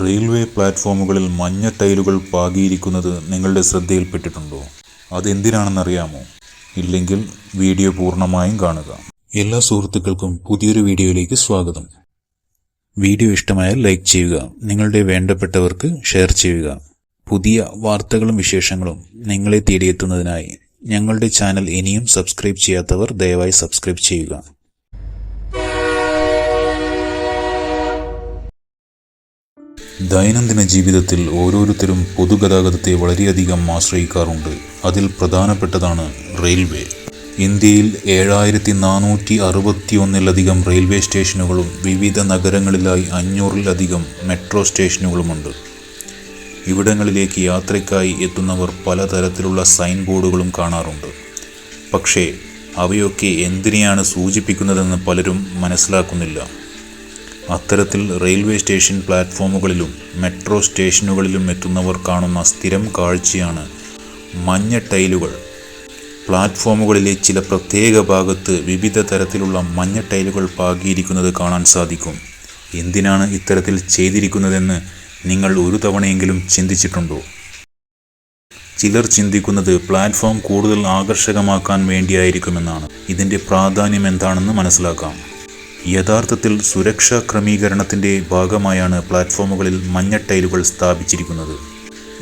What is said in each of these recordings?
Railway പ്ലാറ്റ്ഫോമുകളിൽ മഞ്ഞ ടൈലുകൾ പാകിയിരിക്കുന്നത് നിങ്ങളുടെ ശ്രദ്ധയിൽപ്പെട്ടിട്ടുണ്ടോ? അതെന്തിനാണെന്നറിയാമോ? ഇല്ലെങ്കിൽ വീഡിയോ പൂർണമായും കാണുക. എല്ലാ സുഹൃത്തുക്കൾക്കും പുതിയൊരു വീഡിയോയിലേക്ക് സ്വാഗതം. വീഡിയോ ഇഷ്ടമായാൽ ലൈക്ക് ചെയ്യുക നിങ്ങളുടെ വേണ്ടപ്പെട്ടവർക്ക് ഷെയർ ചെയ്യുക. പുതിയ വാർത്തകളും വിശേഷങ്ങളും നിങ്ങളെ തേടിയെത്തുന്നതിനായി ഞങ്ങളുടെ ചാനൽ ഇനിയും സബ്സ്ക്രൈബ് ചെയ്യാത്തവർ ദയവായി സബ്സ്ക്രൈബ് ചെയ്യുക. ദൈനംദിന ജീവിതത്തിൽ ഓരോരുത്തരും പൊതുഗതാഗതത്തെ വളരെയധികം ആശ്രയിക്കാറുണ്ട്. അതിൽ പ്രധാനപ്പെട്ടതാണ് റെയിൽവേ. ഇന്ത്യയിൽ ഏഴായിരത്തി നാനൂറ്റി അറുപത്തി ഒന്നിലധികം റെയിൽവേ സ്റ്റേഷനുകളും വിവിധ നഗരങ്ങളിലായി അഞ്ഞൂറിലധികം മെട്രോ സ്റ്റേഷനുകളുമുണ്ട്. ഇവിടങ്ങളിലേക്ക് യാത്രയ്ക്കായി എത്തുന്നവർ പലതരത്തിലുള്ള സൈൻ ബോർഡുകളും കാണാറുണ്ട്. പക്ഷേ അവയൊക്കെ എന്തിനെയാണ് സൂചിപ്പിക്കുന്നതെന്ന് പലരും മനസ്സിലാക്കുന്നില്ല. അത്തരത്തിൽ റെയിൽവേ സ്റ്റേഷൻ പ്ലാറ്റ്ഫോമുകളിലും മെട്രോ സ്റ്റേഷനുകളിലും എത്തുന്നവർ കാണുന്ന സ്ഥിരം കാഴ്ചയാണ് മഞ്ഞ ടൈലുകൾ. പ്ലാറ്റ്ഫോമുകളിലെ ചില പ്രത്യേക ഭാഗത്ത് വിവിധ തരത്തിലുള്ള മഞ്ഞ ടൈലുകൾ പാകിയിരിക്കുന്നത് കാണാൻ സാധിക്കും. എന്തിനാണ് ഇത്തരത്തിൽ ചെയ്തിരിക്കുന്നതെന്ന് നിങ്ങൾ ഒരു തവണയെങ്കിലും ചിന്തിച്ചിട്ടുണ്ടോ? ചിലർ ചിന്തിക്കുന്നത് പ്ലാറ്റ്ഫോം കൂടുതൽ ആകർഷകമാക്കാൻ വേണ്ടിയായിരിക്കുമെന്നാണ്. ഇതിന്റെ പ്രാധാന്യം എന്താണെന്ന് മനസ്സിലാക്കാം. യഥാർത്ഥത്തിൽ സുരക്ഷാ ക്രമീകരണത്തിന്റെ ഭാഗമായാണ് പ്ലാറ്റ്ഫോമുകളിൽ മഞ്ഞ ടൈലുകൾ സ്ഥാപിച്ചിരിക്കുന്നത്.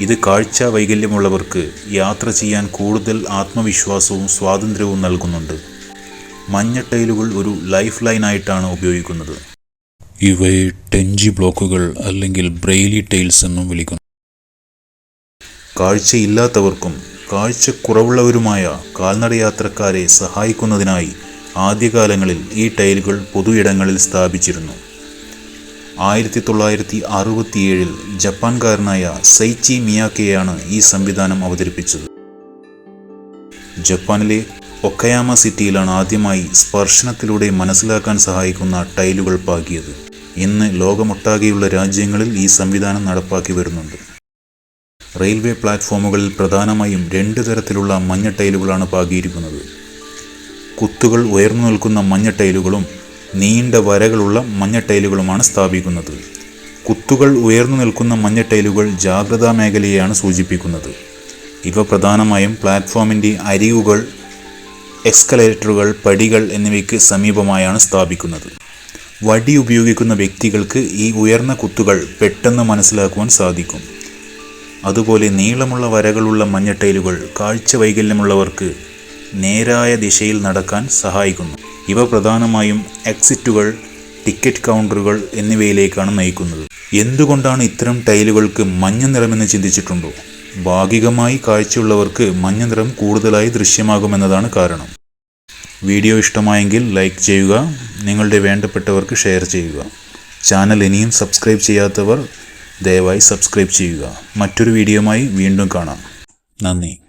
ഇത് കാഴ്ച വൈകല്യമുള്ളവർക്ക് യാത്ര ചെയ്യാൻ കൂടുതൽ ആത്മവിശ്വാസവും സ്വാതന്ത്ര്യവും നൽകുന്നുണ്ട്. മഞ്ഞ ടൈലുകൾ ഒരു ലൈഫ് ലൈനായിട്ടാണ് ഉപയോഗിക്കുന്നത്. ഇവയെ ടെൻജി ബ്ലോക്കുകൾ അല്ലെങ്കിൽ ബ്രെയിലി ടൈൽസ് എന്നും വിളിക്കുന്നു. കാഴ്ചയില്ലാത്തവർക്കും കാഴ്ചക്കുറവുള്ളവരുമായ കാൽനടയാത്രക്കാരെ സഹായിക്കുന്നതിനായി ആദ്യകാലങ്ങളിൽ ഈ ടൈലുകൾ പൊതു ഇടങ്ങളിൽ സ്ഥാപിച്ചിരുന്നു. ആയിരത്തി തൊള്ളായിരത്തി അറുപത്തിയേഴിൽ ജപ്പാൻകാരനായ സൈച്ചി മിയാക്കെയാണ് ഈ സംവിധാനം അവതരിപ്പിച്ചത്. ജപ്പാനിലെ ഒക്കയാമ സിറ്റിയിലാണ് ആദ്യമായി സ്പർശനത്തിലൂടെ മനസ്സിലാക്കാൻ സഹായിക്കുന്ന ടൈലുകൾ പാകിയത്. ഇന്ന് ലോകമൊട്ടാകെയുള്ള രാജ്യങ്ങളിൽ ഈ സംവിധാനം നടപ്പാക്കി വരുന്നുണ്ട്. റെയിൽവേ പ്ലാറ്റ്ഫോമുകളിൽ പ്രധാനമായും രണ്ട് തരത്തിലുള്ള മഞ്ഞ ടൈലുകളാണ് പാകിയിരിക്കുന്നത്. കുത്തുകൾ ഉയർന്നു നിൽക്കുന്ന മഞ്ഞ ടൈലുകളും നീണ്ട വരകളുള്ള മഞ്ഞ ടൈലുകളുമാണ് സ്ഥാപിക്കുന്നത്. കുത്തുകൾ ഉയർന്നു നിൽക്കുന്ന മഞ്ഞ ടൈലുകൾ ജാഗ്രതാ മേഖലയെയാണ് സൂചിപ്പിക്കുന്നത്. ഇവ പ്രധാനമായും പ്ലാറ്റ്ഫോമിന്റെ അരികുകൾ എക്സ്കലേറ്ററുകൾ പടികൾ എന്നിവയ്ക്ക് സമീപമായാണ് സ്ഥാപിക്കുന്നത്. വടി ഉപയോഗിക്കുന്ന വ്യക്തികൾക്ക് ഈ ഉയർന്ന കുത്തുകൾ പെട്ടെന്ന് മനസ്സിലാക്കുവാൻ സാധിക്കും. അതുപോലെ നീളമുള്ള വരകളുള്ള മഞ്ഞ ടൈലുകൾ കാഴ്ച വൈകല്യമുള്ളവർക്ക് നേരായ ദിശയിൽ നടക്കാൻ സഹായിക്കുന്നു. ഇവ പ്രധാനമായും എക്സിറ്റുകൾ ടിക്കറ്റ് കൗണ്ടറുകൾ എന്നിവയിലേക്കാണ് നയിക്കുന്നത്. എന്തുകൊണ്ടാണ് ഇത്തരം ടൈലുകൾക്ക് മഞ്ഞ നിറമെന്ന് ചിന്തിച്ചിട്ടുണ്ടോ? ഭാഗികമായി കാഴ്ചയുള്ളവർക്ക് മഞ്ഞ നിറം കൂടുതലായി ദൃശ്യമാകുമെന്നതാണ് കാരണം. വീഡിയോ ഇഷ്ടമായെങ്കിൽ ലൈക്ക് ചെയ്യുക നിങ്ങളുടെ വേണ്ടപ്പെട്ടവർക്ക് ഷെയർ ചെയ്യുക. ചാനൽ ഇനിയും സബ്സ്ക്രൈബ് ചെയ്യാത്തവർ ദയവായി സബ്സ്ക്രൈബ് ചെയ്യുക. മറ്റൊരു വീഡിയോയുമായി വീണ്ടും കാണാം. നന്ദി.